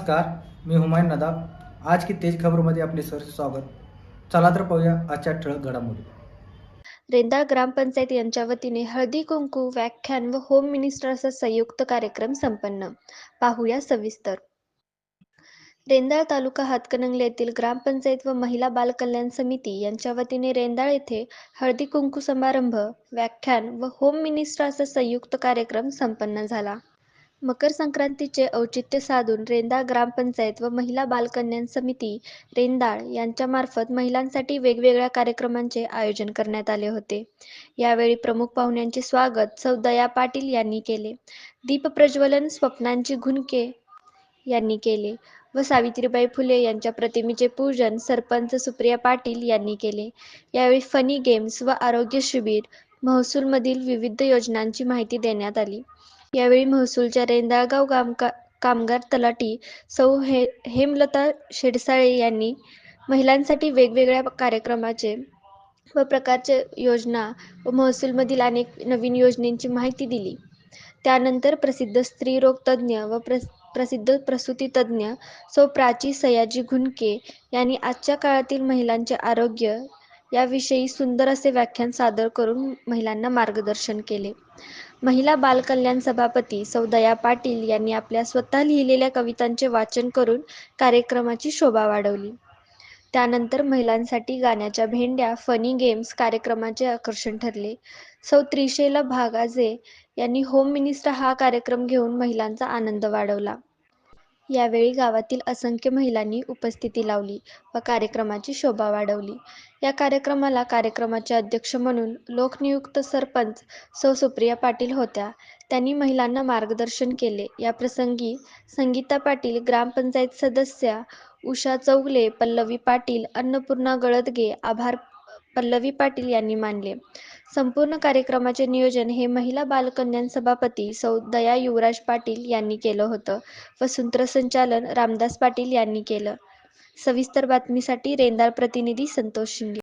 नमस्कार मी हुमायून नदाब. आज की तेज खबरमध्ये आपले सर स्वागत. चला तर पाहूया आजच्या ठळक घडामोडी. रेंदाळ ग्रामपंचायत यांच्या वतीने हळदी कुंकू व्याख्यान व होम मिनिस्टरचा संयुक्त कार्यक्रम संपन्न. पाहूया सविस्तर. रेंदाळ तालुका हातकणंगले येथील ग्रामपंचायत व महिला बालकल्याण समिती यांच्या वतीने रेंदाळ येथे हळदी कुंकू समारंभ व्याख्यान व होम मिनिस्टरचा संयुक्त कार्यक्रम संपन्न झाला. मकर संक्रांतीचे औचित्य साधून रेंदाळ ग्रामपंचायत व महिला बालकल्याण समिती रेंदाळ यांच्यामार्फत महिलांसाठी वेगवेगळ्या कार्यक्रमांचे आयोजन करण्यात आले होते. यावेळी प्रमुख पाहुण्यांचे स्वागत सौ दया पाटील यांनी केले. दीपप्रज्वलन स्वप्नांची घुनके यांनी केले व सावित्रीबाई फुले यांच्या प्रतिमेचे पूजन सरपंच सुप्रिया पाटील यांनी केले. यावेळी फनी गेम्स व आरोग्य शिबिर महसूलमधील विविध योजनांची माहिती देण्यात आली. यावेळी महसूलच्या रेंदाळगाव कामका कामगार तलाठी सौ हे हेमलता शेडसाळे यांनी महिलांसाठी वेगवेगळ्या कार्यक्रमाचे व प्रकारचे योजना व महसूलमधील अनेक नवीन योजनेची माहिती दिली. त्यानंतर प्रसिद्ध स्त्रीरोग तज्ज्ञ व प्र प्रसिद्ध प्रसूती तज्ज्ञ सौ प्राची सयाजी घुनके यांनी आजच्या काळातील महिलांचे आरोग्य याविषयी सुंदर असे व्याख्यान सादर करून महिलांना मार्गदर्शन केले. महिला बालकल्याण सभापती सौदया पाटील यांनी आपल्या स्वतः लिहिलेल्या कवितांचे वाचन करून कार्यक्रमाची शोभा वाढवली. त्यानंतर महिलांसाठी गाण्याच्या भेंड्या फनी गेम्स कार्यक्रमाचे आकर्षण ठरले. सौ त्रिशैला भागाजे यांनी होम मिनिस्टर हा कार्यक्रम घेऊन महिलांचा आनंद वाढवला. यावेळी गावातील असंख्य महिलांनी उपस्थिती लावली व कार्यक्रमाची शोभा वाढवली. या कार्यक्रमाला कार्यक्रमाचे अध्यक्ष म्हणून लोकनियुक्त सरपंच सौ सुप्रिया पाटील होत्या. त्यांनी महिलांना मार्गदर्शन केले. या प्रसंगी संगीता पाटील ग्रामपंचायत सदस्या उषा चौगले पल्लवी पाटील अन्नपूर्णा गळदगे आभार पल्लवी पाटील यांनी मानले. संपूर्ण कार्यक्रमाचे नियोजन हे महिला बाल कल्याण सभापती सौ दया युवराज पाटील यांनी केलं होतं. व सूत्रसंचालन रामदास पाटील यांनी केलं. सविस्तर बातमीसाठी रेंदाळ प्रतिनिधी संतोष शिंदे.